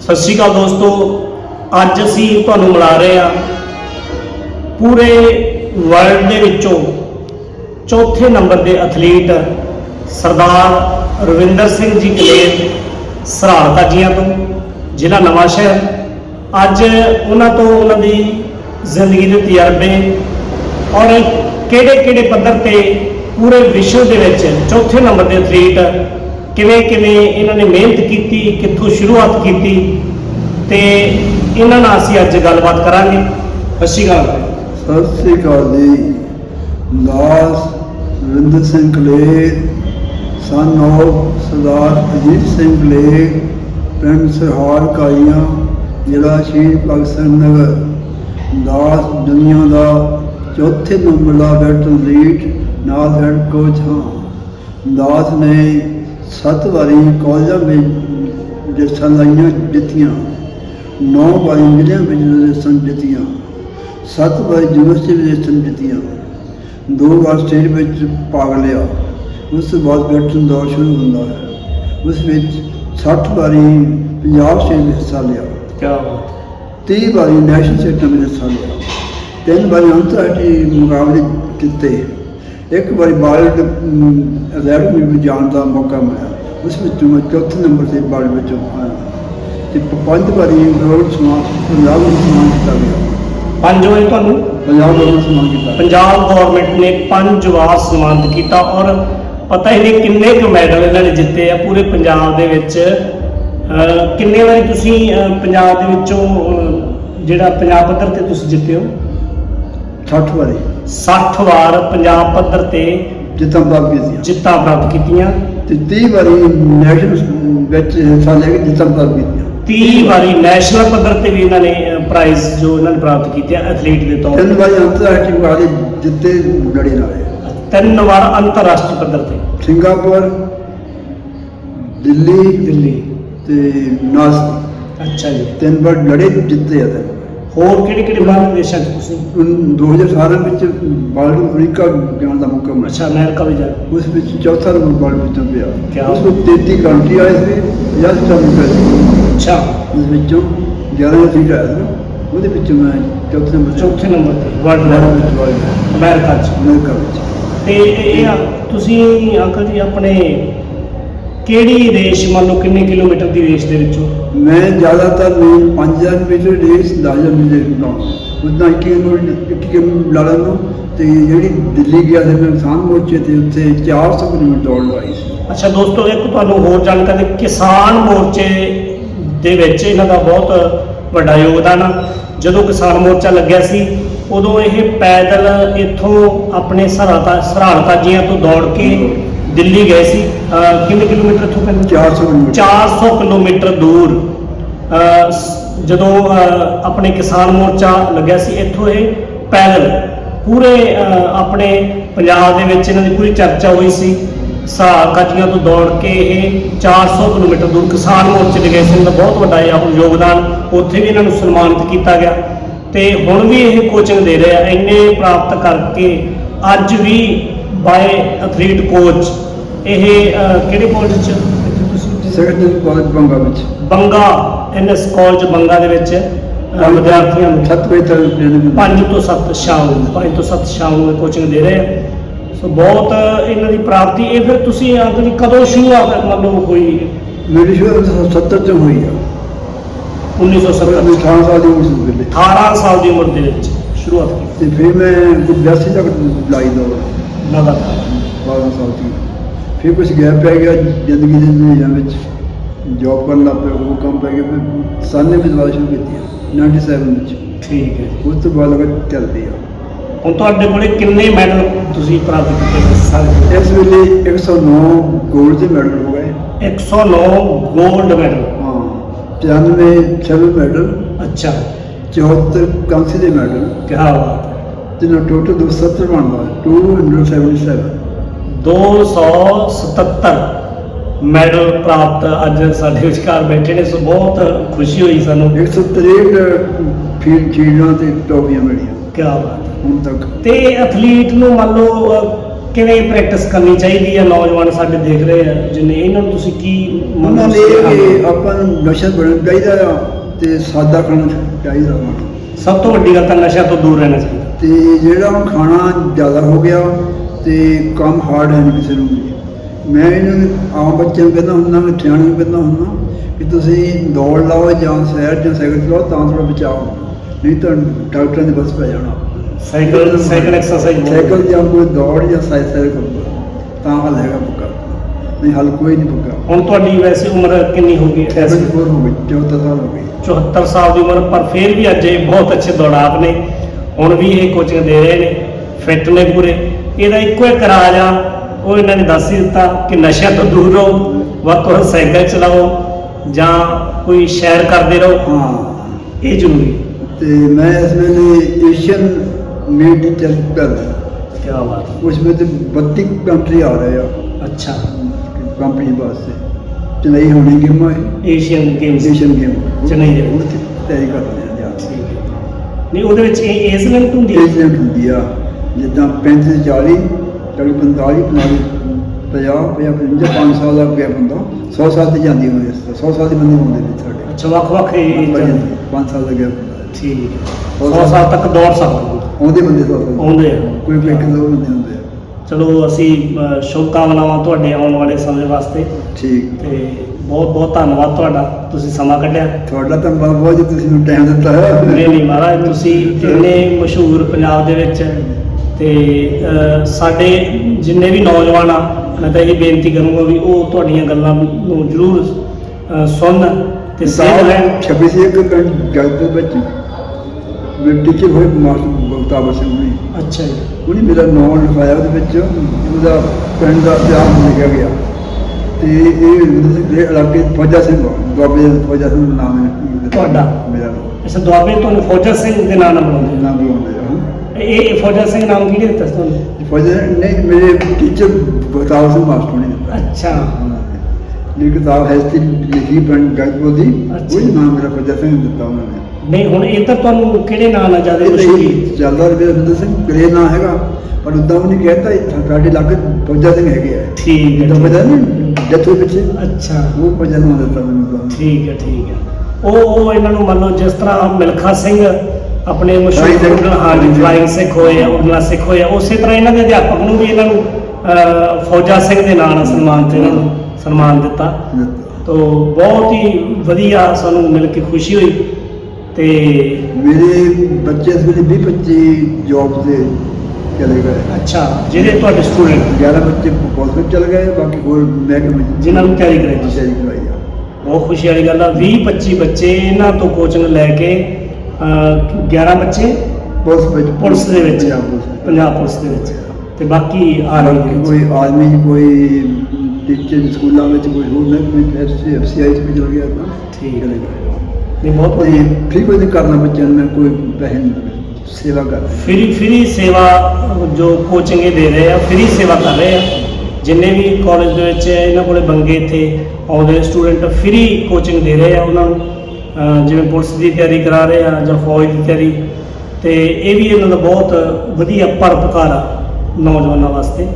ਸਤਿ ਸ਼੍ਰੀ ਅਕਾਲ ਦੋਸਤੋ, ਅੱਜ ਅਸੀਂ ਤੁਹਾਨੂੰ ਮਿਲਾ ਰਹੇ ਹਾਂ ਪੂਰੇ ਵਰਲਡ ਦੇ ਵਿੱਚੋਂ ਚੌਥੇ ਨੰਬਰ ਦੇ ਐਥਲੀਟ ਸਰਦਾਰ ਰਵਿੰਦਰ ਸਿੰਘ ਜੀ ਕਲੇਰ ਸਰਾਲ ਕਾਜੀਆਂ ਤੋਂ, ਜ਼ਿਲ੍ਹਾ ਨਵਾਂ ਸ਼ਹਿਰ। ਅੱਜ ਉਹਨਾਂ ਤੋਂ ਉਹਨਾਂ ਦੀ ਜ਼ਿੰਦਗੀ ਦੇ ਤਜਰਬੇ ਔਰ ਕਿਹੜੇ ਕਿਹੜੇ ਪੱਧਰ ਤੇ ਪੂਰੇ ਵਿਸ਼ਵ ਦੇ ਵਿੱਚ ਚੌਥੇ ਨੰਬਰ ਦੇ ਐਥਲੀਟ ਕਿਵੇਂ ਕਿਵੇਂ ਇਹਨਾਂ ਨੇ ਮਿਹਨਤ ਕੀਤੀ, ਕਿੱਥੋਂ ਸ਼ੁਰੂਆਤ ਕੀਤੀ ਤੇ ਇਹਨਾਂ ਨਾਲ ਅਸੀਂ ਅੱਜ ਗੱਲਬਾਤ ਕਰਾਂਗੇ। ਸਤਿ ਸ਼੍ਰੀ ਅਕਾਲ ਸਤਿ ਸ੍ਰੀ ਅਕਾਲ ਜੀ। ਦਾਸ ਰਿੰਦਰ ਸਿੰਘ ਕਲੇਰ ਸਨ of ਸਰਦਾਰ ਅਜੀਤ ਸਿੰਘ ਕਲੇਰ, ਪਿੰਡ ਸਰਹਾਰ ਕਾਈਆਂ ਜ਼ਿਲ੍ਹਾ ਸ਼ਹੀਦ ਭਗਤ ਸਿੰਘ ਨਗਰ। ਦਾਸ ਦੁਨੀਆ ਦਾ ਚੌਥੇ ਨੰਬਰ ਦਾ ਬੈਟਲ ਲੀਡ ਨਾਲ ਹੈਡ ਕੋਚ ਹਾਂ। ਦਾਸ ਨੇ ਸੱਤ ਵਾਰੀ ਕਾਲਜਾਂ ਵਿੱਚ ਜਿੱਤਾਂ ਲਾਈਆਂ ਜਿੱਤੀਆਂ। ਨੌ ਵਾਰੀ ਜ਼ਿਲ੍ਹਿਆਂ ਵਿੱਚ ਜਿੱਤਾਂ ਜਿੱਤੀਆਂ। ਸੱਤ ਵਾਰੀ ਯੂਨੀਵਰਸਿਟੀ ਵਿੱਚ ਜਿੱਤੀਆਂ। ਦੋ ਵਾਰ ਸਟੇਟ ਵਿੱਚ ਭਾਗ ਲਿਆ। ਉਸ ਤੋਂ ਬਾਅਦ ਬੈਟਨ ਦੌਰ ਸ਼ੁਰੂ ਹੁੰਦਾ ਹੈ। ਉਸ ਵਿੱਚ 60 ਵਾਰੀ ਪੰਜਾਬ ਸਟੇਟ ਵਿੱਚ ਹਿੱਸਾ ਲਿਆ। ਕੀ ਬਾਤ 30 ਵਾਰੀ ਨੈਸ਼ਨਲ ਸਟੇਟ ਵਿੱਚ ਹਿੱਸਾ ਲਿਆ। ਤਿੰਨ ਵਾਰੀ ਅੰਤਰਰਾਸ਼ਟਰੀ ਮੁਕਾਬਲੇ ਜਿੱਤੇ। ਇੱਕ ਵਾਰੀ ਵਰਲਡ ਅਕੈਡਮੀ ਵਿੱਚ ਜਾਣ ਦਾ ਮੌਕਾ ਮਿਲਿਆ। ਉਸ ਵਿੱਚ ਮੈਂ ਚੌਥੇ ਨੰਬਰ ਤੇ ਵਰਲਡ ਵਿੱਚ ਆਇਆ। ਤੇ ਪੰਜ ਵਾਰੀ ਗੋਲਡ ਸਮਾਨ ਪੰਜਾਬ ਨੂੰ ਸਮਾਨ ਕੀਤਾ ਗਿਆ। ਪੰਜ ਹੋਏ ਤੁਹਾਨੂੰ? ਪੰਜਾਬ ਨੂੰ ਸਮਾਨ ਕੀਤਾ ਪੰਜਾਬ ਗਵਰਨਮੈਂਟ ਨੇ ਪੰਜ ਵਾਰ ਸਨਮਾਨਿਤ ਕੀਤਾ ਔਰ ਪਤਾ ਹੀ ਨਹੀਂ ਕਿੰਨੇ ਕੁ ਮੈਡਲ ਇਹਨਾਂ ਨੇ ਜਿੱਤੇ ਆ ਪੂਰੇ ਪੰਜਾਬ ਦੇ ਵਿੱਚ। ਕਿੰਨੇ ਵਾਰੀ ਤੁਸੀਂ ਪੰਜਾਬ ਦੇ ਵਿੱਚੋਂ ਜਿਹੜਾ ਪੰਜਾਬ ਪੱਧਰ ਤੇ ਤੁਸੀਂ ਜਿੱਤੇ ਹੋ? 60 ਵਾਰੀ। 60 ਵਾਰ ਪੰਜਾਬ ਪੱਧਰ ਤੇ ਜਿੱਤਾਂ ਪ੍ਰਾਪਤ ਕੀਤੀਆਂ। ਜਿੱਤਾਂ ਪ੍ਰਾਪਤ ਕੀਤੀਆਂ। ਤੇ 30 ਵਾਰੀ ਨੈਸ਼ਨਲ ਵਿੱਚ ਹਿੱਸਾ ਲੈ ਕੇ ਜਿੱਤਾਂ ਪ੍ਰਾਪਤ ਕੀਤੀਆਂ। 30 ਵਾਰੀ ਨੈਸ਼ਨਲ ਪੱਧਰ ਤੇ ਵੀ ਇਹਨਾਂ ਨੇ ਪ੍ਰਾਈਜ਼ ਜੋ ਇਹਨਾਂ ਨੇ ਪ੍ਰਾਪਤ ਕੀਤੇ ਐਥਲੀਟ ਦੇ ਤੌਰ ਤਿੰਨ ਤੇ। ਵਾਰੀ ਅੰਤਰਰਾਸ਼ਟਰੀ ਮੁਕਾਬਲੇ ਜਿੱਤੇ ਲੜੇ ਨਾਲੇ ਤਿੰਨ ਵਾਰ ਅੰਤਰਰਾਸ਼ਟਰੀ ਪੱਧਰ ਤੇ। ਸਿੰਗਾਪੁਰ ਦਿੱਲੀ ਦਿੱਲੀ। ਤੇ ਨਾਸਿਕ। ਅੱਛਾ ਜੀ। ਤਿੰਨ ਵਾਰ ਲੜੇ ਜਿੱਤੇ ਆ ਤਿੰਨ ਹੋਰ ਕਿਹੜੇ ਕਿਹੜੇ ਬਾਹਰ ਦੇਸ਼ਾਂ 'ਚ ਤੁਸੀਂ? ਉਨ 2018 ਵਿੱਚ ਵਰਲਡ ਅਫਰੀਕਾ ਜਾਣ ਦਾ ਮੌਕਾ ਮਿਲਿਆ। ਅੱਛਾ ਅਮਰੀਕਾ ਵੀ ਜਾ ਉਸ ਵਿੱਚ ਚੌਥਾ ਨੰਬਰ ਵਰਲਡ ਵਿੱਚ ਪਿਆ। ਕਿਆ? ਉਸ ਵਿੱਚ 33 ਕੰਟਰੀ ਆਏ ਸੀ 50 ਸਟਾਰ ਪਏ ਅੱਛਾ। ਉਸ ਵਿੱਚੋਂ 11 ਸੀਟ ਆਇਆ ਸੀ ਉਹਦੇ ਵਿੱਚੋਂ ਮੈਂ ਚੌਥੇ ਨੰਬਰ ਚੌਥੇ ਨੰਬਰ ਤੇ ਵਰਲਡ ਲੈਵਲ ਵਿੱਚ। ਅਮਰੀਕਾ 'ਚ ਅਮਰੀਕਾ ਵਿੱਚ। ਤੇ ਇਹ ਇਹ ਆ, ਤੁਸੀਂ ਅੰਕਲ ਜੀ ਆਪਣੇ ਕਿਹੜੀ ਰੇਸ ਮੰਨ ਲਓ ਕਿੰਨੇ ਕਿਲੋਮੀਟਰ ਦੀ ਰੇਸ ਦੇ ਵਿੱਚੋਂ? ਮੈਂ ਜ਼ਿਆਦਾਤਰ ਮੈਂ 5000 ਮੀਟਰ ਰੇਸ 10000 ਮੀਟਰ ਲਾਉਂ। ਉਦਾਂ ਇੱਕ ਕਿਲੋਮੀਟਰ ਇੱਕ ਕਿਲੋਮੀਟਰ ਲਾ ਲੈਂਦਾ ਤੇ ਜਿਹੜੀ ਦਿੱਲੀ ਗਿਆ ਸੀ ਮੈਂ ਕਿਸਾਨ ਮੋਰਚੇ ਤੇ ਉੱਥੇ 400 ਕਿਲੋਮੀਟਰ ਦੌੜ ਲਗਾਈ ਸੀ। ਅੱਛਾ ਦੋਸਤੋ ਇੱਕ ਤੁਹਾਨੂੰ ਹੋਰ ਜਾਣਕਾਰੀ ਕਿਸਾਨ ਮੋਰਚੇ ਦੇ ਵਿੱਚ ਇਹਨਾਂ ਦਾ ਬਹੁਤ ਵੱਡਾ ਯੋਗਦਾਨ ਆ। ਜਦੋਂ ਕਿਸਾਨ ਮੋਰਚਾ ਲੱਗਿਆ ਸੀ ਉਦੋਂ ਇਹ ਪੈਦਲ ਇੱਥੋਂ ਆਪਣੇ ਸਰਾਤਾ ਸਰਾਲ ਕਾਜੀਆਂ ਤੋਂ ਦੌੜ ਕੇ। ਦਿੱਲੀ ਗਏ ਸੀ। ਅਹ ਕਿੰਨੇ ਕਿਲੋਮੀਟਰ ਇੱਥੋਂ ਪੈਂਦਾ 400 ਕਿਲੋਮੀਟਰ। 400 ਕਿਲੋਮੀਟਰ ਦੂਰ। ਅਹ, ਸ- ਜਦੋਂ ਅਹ, ਆਪਣੇ ਕਿਸਾਨ ਮੋਰਚਾ ਲੱਗਿਆ ਸੀ ਇੱਥੋਂ ਇਹ ਪੈਦਲ। ਪੂਰੇ ਅਹ, ਆਪਣੇ ਪੰਜਾਬ ਦੇ ਵਿੱਚ ਇਹਨਾਂ ਦੀ ਪੂਰੀ ਚਰਚਾ ਹੋਈ ਸੀ। ਸਾਹ ਕਾਜੀਆਂ ਤੋਂ ਦੌੜ ਕੇ ਇਹ 400 ਕਿਲੋਮੀਟਰ ਦੂਰ ਕਿਸਾਨ ਮੋਰਚੇ ਦੇ ਗਏ ਸੀ। ਇਹਨਾਂ ਦਾ ਬਹੁਤ ਵੱਡਾ ਇਹ ਯੋਗਦਾਨ ਉੱਥੇ ਵੀ ਇਹਨਾਂ ਨੂੰ ਸਨਮਾਨਿਤ ਕੀਤਾ ਗਿਆ। ਤੇ ਹੁਣ ਵੀ ਇਹ ਕੋਚਿੰਗ ਦੇ ਰਹੇ ਆ। ਇੰਨੇ ਪ੍ਰਾਪਤ ਕਰਕੇ ਅੱਜ ਵੀ ਬਾਏ ਐਥਲੀਟ ਕੋਚ ਇਹ ਕਿਹੜੇ ਕਾਲਜ ਚ ਸੈਕੰਡਰੀ ਕਾਲਜ ਬੰਗਾ ਵਿੱਚ। ਬੰਗਾ ਐਨਐਸ ਕਾਲਜ ਬੰਗਾ ਦੇ ਵਿੱਚ ਵਿਦਿਆਰਥੀਆਂ ਨੂੰ। 7 ਵਜੇ ਤੱਕ ਟ੍ਰੇਨਿੰਗ 5 ਤੋਂ 7 ਸ਼ਾਮ ਨੂੰ 5 ਤੋਂ 7 ਸ਼ਾਮ ਨੂੰ ਕੋਚਿੰਗ ਦੇ ਰਹੇ ਆ। ਸੋ ਬਹੁਤ ਇਹਨਾਂ ਦੀ ਪ੍ਰਾਪਤੀ। ਇਹ ਫਿਰ ਤੁਸੀਂ ਆਪਣੀ ਕਦੋਂ ਸ਼ੁਰੂਆਤ ਮੰਨ ਲਓ ਹੋਈ ਮੇਰੀ ਸ਼ੁਰੂ 70 ਚ ਹੋਈ ਆ। 1970 ਮੈਂ 18 ਸਾਲ ਦੀ ਉਮਰ ਸੀ ਵੇਲੇ 18 ਸਾਲ ਦੀ ਉਮਰ ਦੇ ਵਿੱਚ ਸ਼ੁਰੂਆਤ ਕੀਤੀ। ਤੇ ਫਿਰ ਮੈਂ 82 ਤੱਕ ਲਾਈ ਦੌੜ ਲਗਾਤਾਰ 12 ਸਾਲ ਦੀ ਫਿਰ ਕੁਝ ਗੈਪ ਪੈ ਗਿਆ ਜ਼ਿੰਦਗੀ ਦੇ ਦੁਨੀਆ ਵਿੱਚ। ਜੌਬ ਕਰਨ ਲੱਗ ਪਿਆ ਉਹ ਕੰਮ ਪੈ ਗਿਆ ਫਿਰ ਸਾਨੇ ਵੀ ਦੁਬਾਰਾ ਸ਼ੁਰੂ ਕੀਤੀ ਆ 97 ਵਿੱਚ। ਠੀਕ ਹੈ। ਉਸ ਤੋਂ ਬਾਅਦ ਲਗਾ ਚੱਲਦੀ ਆ। ਹੁਣ ਤੁਹਾਡੇ ਕੋਲੇ ਕਿੰਨੇ ਮੈਡਲ ਤੁਸੀਂ ਪ੍ਰਾਪਤ ਕੀਤੇ ਸਾਰੇ ਇਸ ਵੇਲੇ 109 골ਡ ਦੇ ਮੈਡਲ ਹੋ ਗਏ। 109 골ਡ ਮੈਡਲ ਹਾਂ 93 ਸਿਲਵਰ ਮੈਡਲ ਅੱਛਾ। 74 ਕਾਂਸੀ ਦੇ ਮੈਡਲ ਕੀ ਬਾਤ ਹੈ ਤੇ ਨਾ ਟੋਟਲ 270 ਬਣਦਾ 277 277 ਮੈਡਲ ਪ੍ਰਾਪਤ ਅੱਜ ਸਾਡੇ ਵਿਚਕਾਰ ਬੈਠੇ ਨੇ ਸੋ ਬਹੁਤ ਖੁਸ਼ੀ ਹੋਈ ਸਾਨੂੰ। 163 ਫੀਲਡ ਚੀਜ਼ਾਂ ਤੇ ਟੋਪੀਆਂ ਮਿਲੀਆਂ। ਕੀ ਬਾਤ ਹੁਣ ਤੱਕ। ਤੇ ਐਥਲੀਟ ਨੂੰ ਮੰਨ ਲਓ ਕਿਵੇਂ ਪ੍ਰੈਕਟਿਸ ਕਰਨੀ ਚਾਹੀਦੀ ਹੈ? ਨੌਜਵਾਨ ਸਾਡੇ ਦੇਖ ਰਹੇ ਆ ਜਿਨੇ ਇਹਨਾਂ ਨੂੰ ਤੁਸੀਂ ਕੀ ਨੇ ਇਹ ਕਿ ਆਪਾਂ ਨੂੰ ਨਸ਼ਾ ਬਣਨ ਚਾਹੀਦਾ ਤੇ ਸਾਦਾ ਖਾਣਾ ਚਾਹੀਦਾ ਸਭ ਤੋਂ ਵੱਡੀ ਗੱਲ ਤਾਂ ਨਸ਼ਾ ਤੋਂ ਦੂਰ ਰਹਿਣਾ ਚਾਹੀਦਾ। ਤੇ ਜਿਹੜਾ ਹੁਣ ਖਾਣਾ ਜ਼ਿਆਦਾ ਹੋ ਗਿਆ ਤੇ ਕੰਮ ਹਾਰਡ ਹੈ ਨਹੀਂ ਕਿਸੇ ਨੂੰ ਵੀ। ਮੈਂ ਇਹਨਾਂ ਨੂੰ ਆਮ ਬੱਚਿਆਂ ਨੂੰ ਕਹਿੰਦਾ ਹੁੰਦਾ ਮੈਂ ਸਿਆਣਿਆਂ ਨੂੰ ਕਹਿੰਦਾ ਹੁੰਦਾ ਕਿ ਤੁਸੀਂ ਦੌੜ ਲਾਓ ਜਾਂ ਸੈਰ ਜਾਂ ਸਾਈਕਲ ਚਲਾਓ ਤਾਂ ਥੋੜਾ ਬਚਾਓ ਨਹੀਂ ਤਾਂ ਡਾਕਟਰਾਂ ਦੇ ਬਸ ਪੈ ਜਾਣਾ। ਸਾਈਕਲ ਸਾਈਕਲ ਐਕਸਰਸਾਈਜ਼ ਸਾਈਕਲ ਜਾਂ ਕੋਈ ਦੌੜ ਜਾਂ ਸਾਈਕਲ ਕਰੂਗਾ ਤਾਂ ਹੱਲ ਹੈਗਾ ਪੱਕਾ। ਨਹੀਂ ਹੱਲ ਕੋਈ ਨਹੀਂ ਪੱਕਾ। ਹੁਣ ਤੁਹਾਡੀ ਵੈਸੇ ਉਮਰ ਕਿੰਨੀ ਹੋ ਗਈ? ਹੈ 74 ਹੋ ਗਈ 74 ਸਾਲ ਹੋ ਗਈ 74 ਸਾਲ ਦੀ ਉਮਰ ਪਰ ਫਿਰ ਵੀ ਅੱਜ ਇਹ ਬਹੁਤ ਅੱਛੇ ਦੌੜਾਕ ਨੇ। ਹੁਣ ਵੀ ਇਹ ਕੋਚਿੰਗ ਦੇ ਰਹੇ ਨੇ ਫਿੱਟ ਨੇ ਪੂਰੇ। ਇਹਦਾ ਇੱਕੋ ਇੱਕ ਰਾਜ ਆ ਉਹ ਇਹਨਾਂ ਨੇ ਦੱਸ ਹੀ ਦਿੱਤਾ ਕਿ ਨਸ਼ਿਆਂ ਤੋਂ ਦੂਰ ਰਹੋ ਵੱਧ ਤੋਂ ਸਾਈਕਲ ਚਲਾਓ ਜਾਂ ਕੋਈ ਸ਼ੈਰ ਕਰਦੇ ਰਹੋ। ਹਾਂ। ਇਹ ਜ਼ਰੂਰੀ ਤੇ ਮੈਂ ਇਸ ਵੇਲੇ ਏਸ਼ੀਅਨ ਮੀਟ ਚੈਂਪੀਅਨ ਕੀ ਬਾਤ ਹੈ। ਉਸ ਵਿੱਚ 32 ਕੰਟਰੀ ਆ ਰਹੇ ਆ। ਅੱਛਾ। ਕੰਪਨੀ ਵਾਸਤੇ। ਚੇਨਈ ਹੋਣੀ game Asian games. Asian game. Chennai ਦੇ। ਉੱਥੇ ਤਿਆਰੀ ਕਰਦੇ ਨਹੀਂ ਉਹਦੇ ਵਿੱਚ ਇਹ ਏਜ ਲਿਮਟ ਹੁੰਦੀ ਹੈ। ਏਸ਼ੀਅਨ ਹੁੰਦੀ ਆ। ਜਿੱਦਾਂ 35 40 40 45 50 50 55 5 ਸਾਲ ਦਾ ਗਿਆ ਬੰਦਾ 100 ਸਾਲ ਤੇ ਜਾਂਦੀ ਹੋਣੀ ਇਸ ਤੋਂ 100 ਸਾਲ ਦੇ ਬੰਦੇ ਹੁੰਦੇ ਨੇ ਸਾਡੇ ਅੱਛਾ ਵੱਖ ਵੱਖ ਏਜ 5 ਸਾਲ ਦਾ ਗਿਆ ਠੀਕ ਹੈ। 100 ਸਾਲ ਤੱਕ ਦੌੜ ਸਕਦਾ। ਆਉਂਦੇ ਬੰਦੇ 100 ਸਾਲ ਆਉਂਦੇ ਆ। ਕੋਈ ਕੋਈ ਬੰਦੇ ਹੁੰਦੇ ਆ। ਚਲੋ ਅਸੀਂ ਸ਼ੁਭਕਾਮਨਾਵਾਂ ਤੁਹਾਡੇ ਆਉਣ ਵਾਲੇ ਸਮੇਂ ਵਾਸਤੇ। ਠੀਕ। ਤੇ ਬਹੁਤ ਬਹੁਤ ਧੰਨਵਾਦ ਤੁਹਾਡਾ। ਤੁਸੀਂ ਸਮਾਂ ਕੱਢਿਆ। ਤੁਹਾਡਾ ਤਾਂ ਬਹੁਤ ਬਹੁਤ ਜੀ ਤੁਸੀਂ ਮੈਨੂੰ ਟਾਈਮ ਦਿੱਤਾ। ਨਹੀਂ ਨਹੀਂ ਮਹਾਰਾਜ ਤੁਸੀਂ ਇੰਨੇ ਮਸ਼ਹੂਰ ਪੰਜਾਬ ਦੇ ਵਿੱਚ ਤੇ ਸਾਡੇ ਜਿੰਨੇ ਵੀ ਨੌਜਵਾਨ ਆ ਮੈਂ ਤਾਂ ਇਹ ਬੇਨਤੀ ਕਰੂੰਗਾ ਵੀ ਉਹ ਤੁਹਾਡੀਆਂ ਗੱਲਾਂ ਨੂੰ ਜ਼ਰੂਰ ਸੁਣਨ ਤੇ ਸੇਧ ਲੈਣ। 26 ਸੀ ਇੱਕ ਗੱਲ ਦੇ ਵਿੱਚ ਮੈਂ ਟੀਚਰ ਹੋਏ ਮਾਸਟਰ ਬਲਤਾਵਰ ਸਿੰਘ ਅੱਛਾ ਜੀ। ਉਹਨੇ ਮੇਰਾ ਨਾਮ ਲਿਖਾਇਆ ਉਹਦੇ ਵਿੱਚ ਉਹਦਾ ਪਿੰਡ ਦਾ ਇਤਿਹਾਸ ਲਿਖਿਆ ਗਿਆ। ਤੇ ਇਹ ਦੇ ਇਲਾਕੇ ਫੌਜਾ ਸਿੰਘ ਦੁਆਬੇ ਦੇ ਫੌਜਾ ਸਿੰਘ ਦਾ ਨਾਮ ਹੈ। ਤੁਹਾਡਾ? ਮੇਰਾ ਨਾਮ ਅੱਛਾ ਦੁਆਬੇ ਤੁਹਾਨੂੰ ਫੌਜਾ ਸਿੰਘ ਦੇ ਨਾਂ ਨਾਲ ਬੁਲਾਉਂਦੇ ਨਾਮ ਬੁਲਾਉਂਦੇ ਆ। ਇਹ ਇਹ ਫੌਜਾ ਸਿੰਘ ਨਾਮ ਕਿਹਨੇ ਦਿੱਤਾ ਤੁਹਾਨੂੰ? ਫੌਜਾ ਨਹੀਂ ਮੇਰੇ ਟੀਚਰ ਬਲਤਾਵਰ ਸਿੰਘ ਮਾਸਟਰ ਨੇ ਦਿੱਤਾ। ਅੱਛਾ। ਇਹ ਕਿਤਾਬ ਹੈ ਸੀ ਲਿਖੀ ਪਿੰਡ ਗਾਜਪੁਰ ਦੀ। ਉਹ ਨਾਮ ਮੇਰਾ ਫੌਜਾ ਸਿੰਘ ਦਿੱਤਾ ਉਹਨਾਂ ਨੇ। ਨਹੀਂ ਹੁਣ ਇਹ ਤਾਂ ਤੁਹਾਨੂੰ ਕਿਹੜੇ ਨਾਂ ਨਾਲ ਜ਼ਿਆਦਾ ਤਾਂ ਮਸ਼ਹੂਰੀ ਰਿਹਾ ਰਵਿੰਦਰ ਸਿੰਘ ਗਰੇ ਨਾਂ ਹੈਗਾ ਪਰ ਉਦਾਂ ਉਹਨੇ ਕਹਿਤਾ ਇੱਥੇ ਸਾਡੇ ਲਾਗੇ ਫੌਜਾ ਸਿੰਘ ਹੈਗੇ ਆ। ਠੀਕ ਹੈ ਠੀਕ ਪਤਾ। ਨਹੀਂ ਜੱਥੋਂ ਪਿੱਛੇ। ਅੱਛਾ। ਉਹ ਫੌਜਾ ਨਾਂ ਦਿੱਤਾ ਮੈਨੂੰ ਤਾਂ ਠੀਕ ਹੈ ਠੀਕ ਹੈ। ਉਹ ਉਹ ਇਹਨਾਂ ਨੂੰ ਮੰਨ ਲਓ ਜਿਸ ਤਰ੍ਹਾਂ ਮਿਲਖਾ ਸਿੰਘ ਆਪਣੇ ਮਸ਼ਹੂਰ Flying Sikh। ਉਡਣ ਹਾਂ ਫਲਾਈਂਗ ਸਿੱਖ ਹੋਏ ਆ ਉਡਣਾ ਸਿੱਖ ਹੋਏ ਆ ਉਸੇ ਤਰ੍ਹਾਂ ਇਹਨਾਂ ਦੇ ਅਧਿਆਪਕ ਨੂੰ ਵੀ ਇਹਨਾਂ ਨੂੰ ਫੌਜਾ ਸਿੰਘ ਦੇ ਨਾਲ ਸਨਮਾਨ ਤੇ ਸਨਮਾਨ ਦਿੱਤਾ। ਤੋ ਬਹੁਤ ਹੀ ਵਧੀਆ ਸਾਨੂੰ ਮਿਲ ਕੇ ਖੁਸ਼ੀ ਹੋਈ। ਤੇ ਮੇਰੇ ਬੱਚੇ ਇਸ ਵੇਲੇ 20 25 ਜੌਬ ਤੇ ਚਲੇ ਗਏ। ਅੱਛਾ ਜਿਹੜੇ ਤੁਹਾਡੇ ਸਟੂਡੈਂਟ 11 ਬੱਚੇ ਪੋਸਟ ਵਿੱਚ ਚਲੇ ਗਏ ਬਾਕੀ ਹੋਰ ਮਹਿਕਮੇ ਵਿੱਚ। ਜਿਨ੍ਹਾਂ ਨੂੰ ਤਿਆਰੀ ਕਰਾਈ ਤੁਸੀਂ? ਤਿਆਰੀ ਕਰਵਾਈ ਆ। ਬਹੁਤ ਖੁਸ਼ੀ ਵਾਲੀ ਗੱਲ ਆ 20 25 ਬੱਚੇ ਇਹਨਾਂ ਤੋਂ ਕੋਚਿੰਗ ਲੈ ਕੇ ਅਹ, 11 ਬੱਚੇ ਪੁਲਿਸ ਵਿੱਚ। ਪੁਲਿਸ ਦੇ ਵਿੱਚ ਪੰਜਾਬ ਪੁਲਿਸ ਵਿੱਚ। ਪੰਜਾਬ ਪੁਲਿਸ ਦੇ ਵਿੱਚ। ਤੇ ਬਾਕੀ ਆਰਮੀ ਵਿੱਚ। ਕੋਈ ਆਦਮੀ ਜੀ, ਕੋਈ ਟੀਚਰ ਸਕੂਲਾਂ ਵਿੱਚ ਕੋਈ ਹੋਰ ਮਹਿਕਮੇ ਐਫਸੀ ਐਫਸੀਆਈ ਚ ਵੀ ਚਲ ਗਿਆ ਤਾਂ ਠੀਕ। ਹੈ ਨਹੀਂ ਬਹੁਤ ਵਧੀਆ ਫ੍ਰੀ ਕੋਈ ਨਹੀਂ ਕਰਨਾ ਬੱਚਿਆਂ ਨੂੰ ਮੈਂ ਕੋਈ ਪੈਸੇ ਨਹੀਂ ਦੇਣੇ, ਸੇਵਾ ਕਰਦਾ ਫ੍ਰੀ ਫ੍ਰੀ ਸੇਵਾ ਜੋ ਕੋਚਿੰਗ ਇਹ ਦੇ ਰਹੇ ਆ ਫ੍ਰੀ ਸੇਵਾ ਕਰ ਰਹੇ ਆ। ਜਿੰਨੇ ਵੀ ਕਾਲਜ ਦੇ ਵਿੱਚ ਇਹਨਾਂ ਕੋਲੇ ਬੰਗੇ ਇੱਥੇ ਆਉਂਦੇ ਸਟੂਡੈਂਟ ਫ੍ਰੀ ਕੋਚਿੰਗ ਦੇ ਰਹੇ ਆ ਉਹਨਾਂ ਨੂੰ। ਅਹ ਜਿਵੇਂ ਪੁਲਿਸ ਦੀ ਤਿਆਰੀ ਕਰਾ ਰਹੇ ਆ ਜਾਂ ਫੌਜ ਦੀ ਤਿਆਰੀ। ਤੇ ਇਹ ਵੀ ਇਹਨਾਂ ਦਾ ਬਹੁਤ ਵਧੀਆ ਪਰਪਕਾਰ ਆ ਨੌਜਵਾਨਾਂ ਵਾਸਤੇ।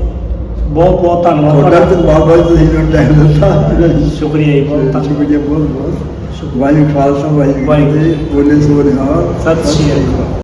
ਬਹੁਤ ਬਹੁਤ ਧੰਨਵਾਦ ਤੁਹਾਡਾ ਤੁਹਾਡਾ। ਤੇ ਬਹੁਤ ਬਹੁਤ ਤੁਸੀਂ ਟਾਈਮ ਦਿੱਤਾ। ਸ਼ੁਕਰੀਆ ਜੀ ਬਹੁਤ ਧੰਨਵਾਦ। ਸ਼ੁਕਰੀਆ ਬਹੁਤ ਬਹੁਤ। ਵਾਹਿਗੁਰੂ ਖਾਲਸਾ ਵਾਹਿਗੁਰੂ। ਜੀ ਬੋਲੇ ਸੋ ਨਿਹਾਲ ਸਤਿ ਸ਼੍ਰੀ ਅਕਾਲ।